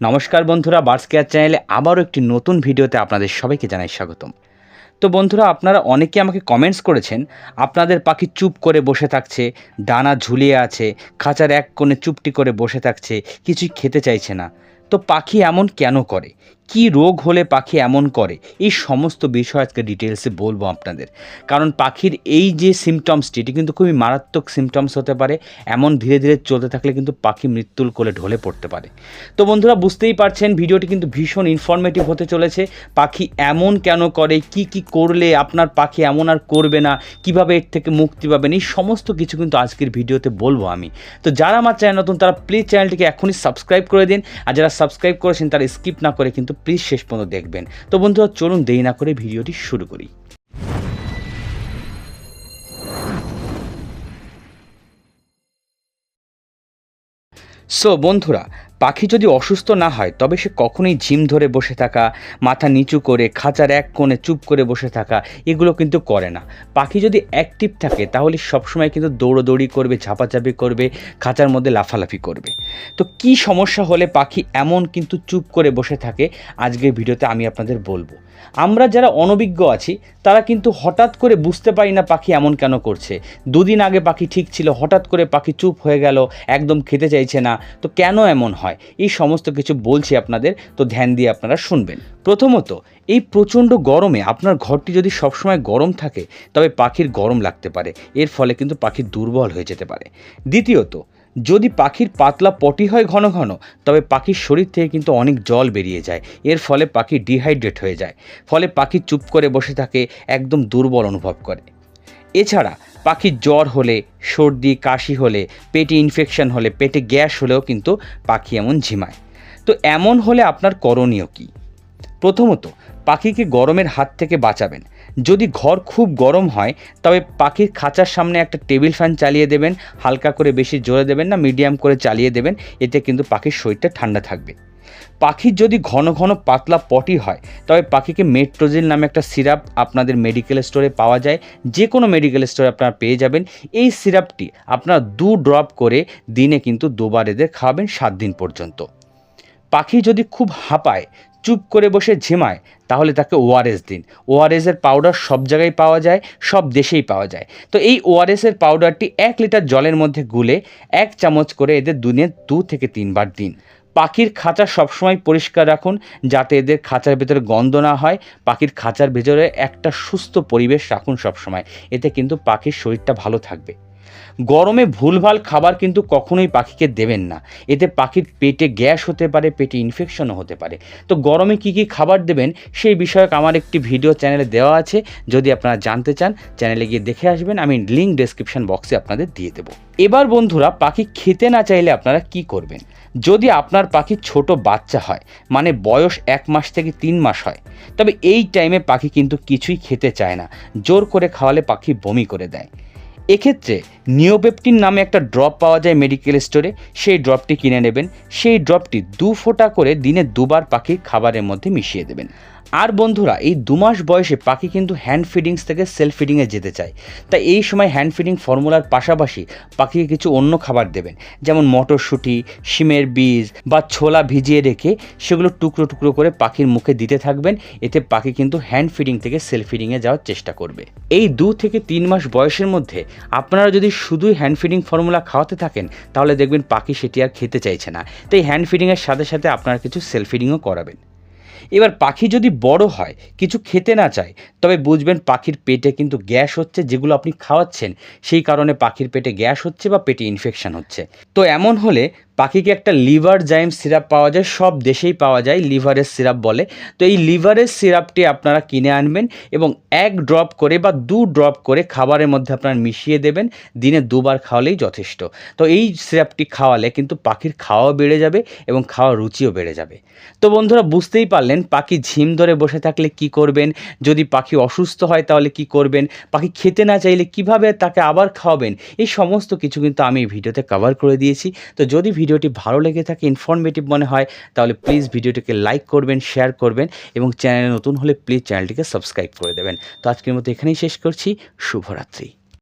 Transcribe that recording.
নমস্কার বন্ধুরা burst care চ্যানেলে আবারও একটি নতুন ভিডিওতে আপনাদের সবাইকে জানাই স্বাগতম। তো বন্ধুরা, আপনারা অনেকে আমাকে কমেন্টস করেছেন, আপনাদের পাখি চুপ করে বসে থাকছে, ডানা ঝুলিয়ে আছে, খাঁচার এক কোণে চুপটি করে বসে থাকছে, কিছুই খেতে চাইছে না। তো পাখি এমন কেন করে? কি রোগ হলে পাখি এমন করে? এই সমস্ত বিষয় আজকে ডিটেলসে বলব আপনাদের। কারণ পাখির এই যে সিমটমসটি এটি কিন্তু খুবই মারাত্মক সিমটমস হতে পারে। এমন ধীরে ধীরে চলতে থাকলে কিন্তু পাখি মৃত্যুর কোলে ঢলে পড়তে পারে। তো বন্ধুরা, বুঝতেই পারছেন, ভিডিওটি কিন্তু ভীষণ ইনফরমেটিভ হতে চলেছে। পাখি এমন কেন করে? কি কি করলে আপনার পাখি এমন আর করবে না? কীভাবে এর থেকে মুক্তি পাবেন? এই সমস্ত কিছু কিন্তু আজকের ভিডিওতে বলব আমি। তো যারা আমার চ্যানেল নতুন, তারা প্লিজ চ্যানেলটিকে এখনই সাবস্ক্রাইব করে দিন। আর যারা সাবস্ক্রাইব করেছেন, তারা স্কিপ না করে কিন্তু প্লিজ শেষ পর্যন্ত দেখবেন। তো বন্ধুরা, চলুন দেরি না করে ভিডিওটি শুরু করি। সো বন্ধুরা পাখি যদি অসুস্থ না হয়, তবে সে কখনোই ঝিম ধরে বসে থাকা, মাথা নিচু করে, খাঁচার এক কোণে চুপ করে বসে থাকা, এগুলো কিন্তু করে না। পাখি যদি অ্যাক্টিভ থাকে, তাহলে সবসময় কিন্তু দৌড়োদৌড়ি করবে, ঝাপাঝাপি করবে, খাঁচার মধ্যে লাফালাফি করবে। তো কি সমস্যা হলে পাখি এমন কিন্তু চুপ করে বসে থাকে, আজকের ভিডিওতে আমি আপনাদের বলব। আমরা যারা অনভিজ্ঞ আছি, তারা কিন্তু হঠাৎ করে বুঝতে পারি না পাখি এমন কেন করছে। দুদিন আগে পাখি ঠিক ছিল, হঠাৎ করে পাখি চুপ হয়ে গেল, একদম খেতে চাইছে না। তো কেন এমন হয়? এই সমস্ত কিছু বলছি আপনাদের, তো ধ্যান দিয়ে আপনারা শুনবেন। প্রথমত, এই প্রচণ্ড গরমে আপনার ঘরটি যদি সবসময় গরম থাকে, তবে পাখির গরম লাগতে পারে। এর ফলে কিন্তু পাখি দুর্বল হয়ে যেতে পারে। দ্বিতীয়ত, যদি পাখির পাতলা পটি হয় ঘন ঘন, তবে পাখির শরীর থেকে কিন্তু অনেক জল বেরিয়ে যায়। এর ফলে পাখি ডিহাইড্রেট হয়ে যায়। ফলে পাখি চুপ করে বসে থাকে, একদম দুর্বল অনুভব করে। এছাড়া পাখির জ্বর হলে, সর্দি, কাশি হলে, পেটে ইনফেকশন হলে, পেটে গ্যাস হলেও কিন্তু পাখি এমন ঝিমায়। তো এমন হলে আপনার করণীয় কী? প্রথমত, পাখিকে গরমের হাত থেকে বাঁচাবেন। যদি ঘর খুব গরম হয়, তবে পাখির খাঁচার সামনে একটা টেবিল ফ্যান চালিয়ে দেবেন, হালকা করে বেশি জোরে দেবেন না, মিডিয়াম করে চালিয়ে দেবেন, এতে কিন্তু পাখির শরীরটা ঠান্ডা থাকবে। পাখির যদি ঘন ঘন পাতলা পটি হয়, তবে পাখিকে মেট্রোজিল নামে একটা সিরাপ আপনাদের মেডিকেল স্টোরে পাওয়া যায়। যে কোনো মেডিকেল স্টোরে আপনারা পেয়ে যাবেন। এই সিরাপটি আপনারা দু ড্রপ করে দিনে কিন্তু দুবার এদের খাওয়াবেন সাত দিন পর্যন্ত। পাখি যদি খুব হাঁপায়, চুপ করে বসে ঝিমায়, তাহলে তাকে ওআরএস দিন। ওআরএসের পাউডার সব জায়গায় পাওয়া যায়, সব দেশেই পাওয়া যায়। তো এই ওআরএসের পাউডারটি এক লিটার জলের মধ্যে গুলে এক চামচ করে এদের দিনে দু থেকে তিনবার দিন। পাখির খাঁচা সবসময় পরিষ্কার রাখুন যাতে এদের খাঁচার ভেতরে গন্ধ না হয়। পাখির খাঁচার ভেতরে একটা সুস্থ পরিবেশ রাখুন সবসময়। এতে কিন্তু পাখির শরীরটা ভালো থাকবে। গরমে ভুলভাল খাবার কিন্তু কখনোই পাখিকে দেবেন না। এতে পাখির পেটে গ্যাস হতে পারে, পেটে ইনফেকশনও হতে পারে। তো গরমে কি কি খাবার দেবেন সেই বিষয়ক আমার একটি ভিডিও চ্যানেলে দেওয়া আছে। যদি আপনারা জানতে চান চ্যানেলে গিয়ে দেখে আসবেন। আমি লিঙ্ক ডেসক্রিপশন বক্সে আপনাদের দিয়ে দেবো। এবার বন্ধুরা, পাখি খেতে না চাইলে আপনারা কি করবেন? যদি আপনার পাখি ছোট বাচ্চা হয় মানে বয়স এক মাস থেকে তিন মাস হয়, তবে এই টাইমে পাখি কিন্তু কিছুই খেতে চায় না। জোর করে খাওয়ালে পাখি বমি করে দেয়। এক্ষেত্রে নিওপেপটিন নামে একটা ড্রপ পাওয়া যায় মেডিকেল স্টোরে সেই ড্রপটি কিনে নেবেন। সেই ড্রপটি দু ফোঁটা করে দিনে দুবার পাখির খাবারের মধ্যে মিশিয়ে দেবেন। আর বন্ধুরা, এই দু মাস বয়সে পাখি কিন্তু হ্যান্ড ফিডিংস থেকে সেলফ ফিডিংয়ে যেতে চায়। তাই এই সময় হ্যান্ড ফিডিং ফর্মুলার পাশাপাশি পাখিকে কিছু অন্য খাবার দেবেন। যেমন মটরশুঁটি, শিমের বীজ বা ছোলা ভিজিয়ে রেখে সেগুলো টুকরো টুকরো করে পাখির মুখে দিতে থাকবেন। এতে পাখি কিন্তু হ্যান্ড ফিডিং থেকে সেলফ ফিডিংয়ে যাওয়ার চেষ্টা করবে। এই দু থেকে তিন মাস বয়সের মধ্যে আপনারা যদি শুধুই হ্যান্ড ফিডিং ফর্মুলা খাওয়াতে থাকেন, তাহলে দেখবেন পাখি সেটি আর খেতে চাইছে না। তাই হ্যান্ড ফিডিংয়ের সাথে সাথে আপনারা কিছু সেলফ ফিডিংও করাবেন। এবার পাখি যদি বড় হয়, কিছু খেতে না চায়, তবে বুঝবেন পাখির পেটে কিন্তু গ্যাস হচ্ছে যেগুলো আপনি খাওয়াচ্ছেন, সেই কারণে পাখির পেটে গ্যাস হচ্ছে বা পেটে ইনফেকশান হচ্ছে। তো এমন হলে পাখিকে একটা লিভার জাইম সিরাপ পাওয়া যায়, সব দেশেই পাওয়া যায়, লিভারের সিরাপ বলে। তো এই লিভারের সিরাপটি আপনারা কিনে আনবেন এবং এক ড্রপ করে বা দু ড্রপ করে খাবারের মধ্যে আপনারা মিশিয়ে দেবেন, দিনে দুবার খাওয়ালেই যথেষ্ট। তো এই সিরাপটি খাওয়ালে কিন্তু পাখির খাওয়াও বেড়ে যাবে এবং খাওয়ার রুচিও বেড়ে যাবে। তো বন্ধুরা, বুঝতেই পারলেন পাখি ঝিম ধরে বসে থাকলে কি করবেন? যদি পাখি অসুস্থ হয় তাহলে কি করবেন? পাখি খেতে না চাইলে কীভাবে তাকে আবার খাওয়াবেন? এই সমস্ত কিছু কিন্তু আমি এই ভিডিওতে কভার করে দিয়েছি। তো যদি ভিডিওটি ভালো লেগে থাকে ইনফরমেটিভ মনে হয়, তাহলে প্লিজ ভিডিওটিকে লাইক করবেন শেয়ার করবেন এবং চ্যানেলে নতুন হলে প্লিজ চ্যানেলটিকে সাবস্ক্রাইব করে দেবেন। তো আজকের মতো এখানেই শেষ করছি। শুভরাত্রি।